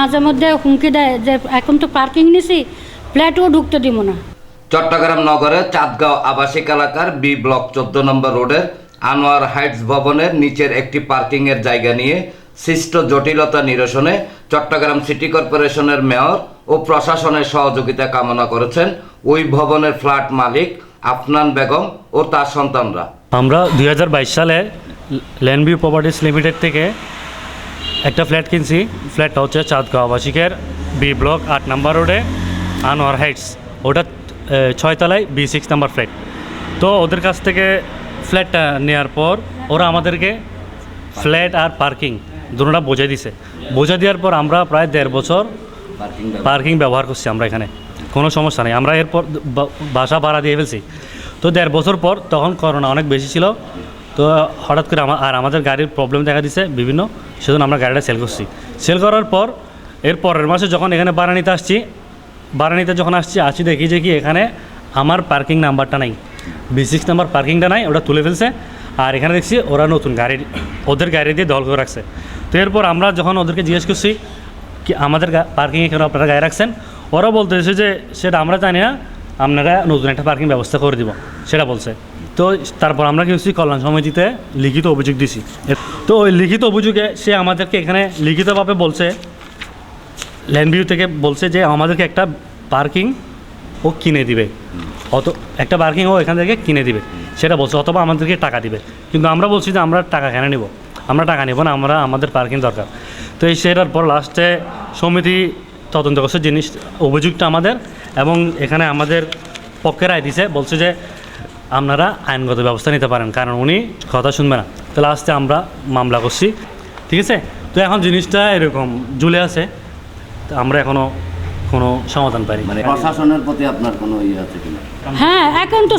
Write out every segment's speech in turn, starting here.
মাঝে মধ্যে হুমকি দেয় যে এখন তো পার্কিং নিছি ফ্ল্যাটও ঢুকতে দিব না। চট্টগ্রাম নগরের চাঁদগাঁও আবাসিক এলাকার বি ব্লক চোদ্দ নম্বর রোডের আনোয়ার হাইটস ভবনের নিচের একটি পার্কিংয়ের জায়গা নিয়ে সৃষ্ট জটিলতা নিরসনে চট্টগ্রাম সিটি কর্পোরেশনের মেয়র ও প্রশাসনের সহযোগিতা কামনা করেছেন ওই ভবনের ফ্ল্যাট মালিক আফনান বেগম ও তার সন্তানরা। আমরা দুই হাজার বাইশ সালে ল্যান্ডভিউ প্রপার্টিস লিমিটেড থেকে একটা ফ্ল্যাট কিনছি, ফ্ল্যাটটা হচ্ছে চাঁদগাঁও আবাসিকের বি ব্লক আট নাম্বার রোডে আনোয়ার হাইটস ওটা ছয়তলায় বি সিক্স নাম্বার ফ্ল্যাট তো ওদের কাছ থেকে ফ্ল্যাটটা নেওয়ার পর ওরা আমাদেরকে ফ্ল্যাট আর পার্কিং দুটোটা বোঝাই দিছে। বোঝা দেওয়ার পর আমরা প্রায় দেড় বছর পার্কিং ব্যবহার করছি আমরা এখানে। কোনো সমস্যা নেই। আমরা এরপর বাসা ভাড়া দিয়ে ফেলছি। তো দেড় বছর পর তখন করোনা অনেক বেশি ছিল। তো হঠাৎ করে আর আমাদের গাড়ির প্রবলেম দেখা দিছে বিভিন্ন, সেজন্য আমরা গাড়িটা সেল করছি। সেল করার পর, এর পরের মাসে যখন এখানে ভাড়া নিতে আসছি, ভাড়া নিতে যখন আসছি আসি দেখি যে কি এখানে আমার পার্কিং নাম্বারটা নাই। বি সিক্স নাম্বার পার্কিংটা নাই, ওটা তুলে ফেলছে। আর এখানে দেখছি ওরা নতুন গাড়ি, ওদের গাড়ি দিয়ে দল করে রাখছে। তো এরপর আমরা যখন ওদেরকে জিজ্ঞেস করছি, কি আমাদের পার্কিংয়ে কেন আপনারা গায়ে রাখছেন? ওরা বলতেছে যে, সেটা আমরা জানি না। আপনারা নতুন একটা পার্কিং ব্যবস্থা করে দিব, সেটা বলছে। তো তারপর আমরা কি করছি কল্যাণ সমিতিতে লিখিত অভিযোগ দিছি। তো ওই লিখিত অভিযোগে সে আমাদেরকে এখানে লিখিতভাবে বলছে ল্যান্ডভিউ থেকে বলছে যে আমাদেরকে একটা পার্কিং ও কিনে দিবে। অত, একটা পার্কিং ও এখান থেকে কিনে দিবে। সেটা বলছে, অথবা আমাদেরকে টাকা দিবে। কিন্তু আমরা বলছি যে আমরা টাকা কেন নেব? আমরা টাকা নেব না, আমরা, আমাদের পার্কিং দরকার। তো এই সেটার পর লাস্টে সমিতি তদন্ত করছে জিনিস অভিযুক্ত আমাদের এবং এখানে আমাদের পক্ষে রায় দিছে বলছে যে আপনারা আইনগত ব্যবস্থা নিতে পারেন কারণ উনি কথা শুনবে না। তাহলে লাস্টে আমরা মামলা করছি ঠিক আছে? তো এখন জিনিসটা এরকম ঝুলে আছে তো আমরা এখনও কোনো সমাধান পাইনি। মানে প্রশাসনের প্রতি আপনার কোনো ইয়ে আছে কিনা হ্যাঁ এখন তো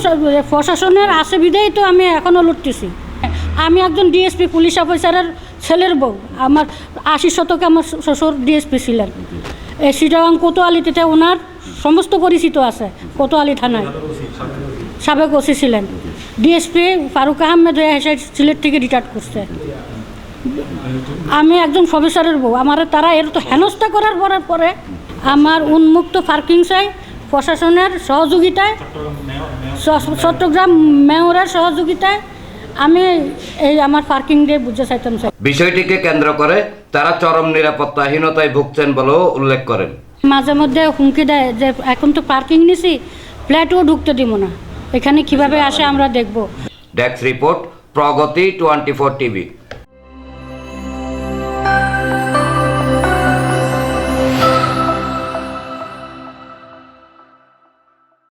প্রশাসনের আসে বিধেই তো আমি এখনও লুটতেছি আমি একজন ডিএসপি পুলিশ অফিসারের ছেলের বউ আমার আশি শতকে আমার শ্বশুর ডিএসপি ছিলেন। সিটাগাং কোতোয়ালিতে ওনার সমস্ত পরিচিত আছে, কোতোয়ালি থানায়। সাবেক ওসি ছিলেন। ডিএসপি ফারুক আহমেদ হয়ে এসে সিলেট থেকে রিটায়ার করছে। আমি একজন প্রফেসরের বউ, আমার তারা এর তো হেনস্থা করার পরে পরে আমার উন্মুক্ত পার্কিং চাই, প্রশাসনের সহযোগিতায় চট্টগ্রাম মেয়রের সহযোগিতায় আমি এই আমার পার্কিং দিয়ে বুঝতে চাইতাম স্যার বিষয়টিকে কেন্দ্র করে তারা চরম নিরাপত্তাহীনতায় ভুগছেন বলেও উল্লেখ করেন। মাঝে মধ্যে হুমকি দেয় যে এখন তো পার্কিং নিছি ফ্ল্যাটও ঢুকতে দিব না। এখানে কীভাবে আসে আমরা দেখব? Desk report Pragati twenty four TV